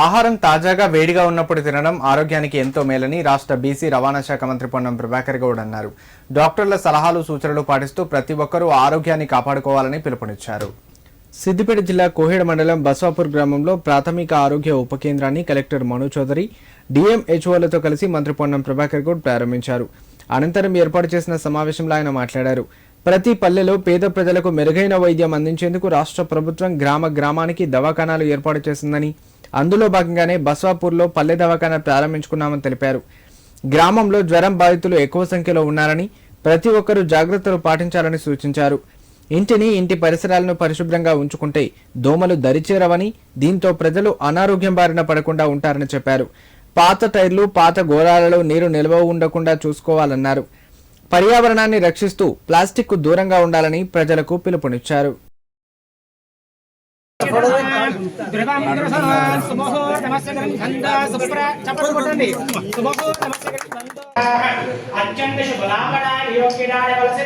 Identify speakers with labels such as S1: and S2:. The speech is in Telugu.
S1: ఆహారం తాజాగా వేడిగా ఉన్నప్పుడు తినడం ఆరోగ్యానికి ఎంతో మేలని రాష్ట్ర బీసీ రవాణా శాఖ మంత్రి పొన్నం ప్రభాకర్ గౌడ్ అన్నారు. డాక్టర్ల సలహాలు సూచనలు పాటిస్తూ ప్రతి ఒక్కరూ ఆరోగ్యాన్ని కాపాడుకోవాలని పిలుపునిచ్చారు. సిద్దిపేట జిల్లా కోహేడ మండలం బస్వాపూర్ గ్రామంలో ప్రాథమిక ఆరోగ్య ఉప కేంద్రాన్ని కలెక్టర్ మను చౌదరి డిఎంహెచ్ఓలతో కలిసి మంత్రి పొన్నం ప్రభాకర్ గౌడ్ ప్రారంభించారు. అనంతరం ఏర్పాటు చేసిన సమావేశంలో ఆయన మాట్లాడారు. ప్రతి పల్లెలో పేద ప్రజలకు మెరుగైన వైద్యం అందించేందుకు రాష్ట్ర ప్రభుత్వం గ్రామ గ్రామానికి దవాఖానాలు ఏర్పాటు చేసిందని అందులో భాగంగానే బస్వాపూర్లో పల్లె దవాఖానా ప్రారంభించుకున్నామని తెలిపారు. గ్రామంలో జ్వరం బాధితులు ఎక్కువ సంఖ్యలో ఉన్నారని ప్రతి ఒక్కరూ జాగ్రత్తలు పాటించాలని సూచించారు. ఇంటిని ఇంటి పరిసరాలను పరిశుభ్రంగా ఉంచుకుంటే దోమలు దరిచేరవని దీంతో ప్రజలు అనారోగ్యం బారిన పడకుండా ఉంటారని చెప్పారు. పాత టైర్లు పాత గోళాలలో నీరు నిల్వ ఉండకుండా చూసుకోవాలన్నారు. పర్యావరణాన్ని రక్షిస్తూ ప్లాస్టిక్కు దూరంగా ఉండాలని ప్రజలకు పిలుపునిచ్చారు.
S2: అత్యంత శుభలాభడా యోగ్యడాయ వలస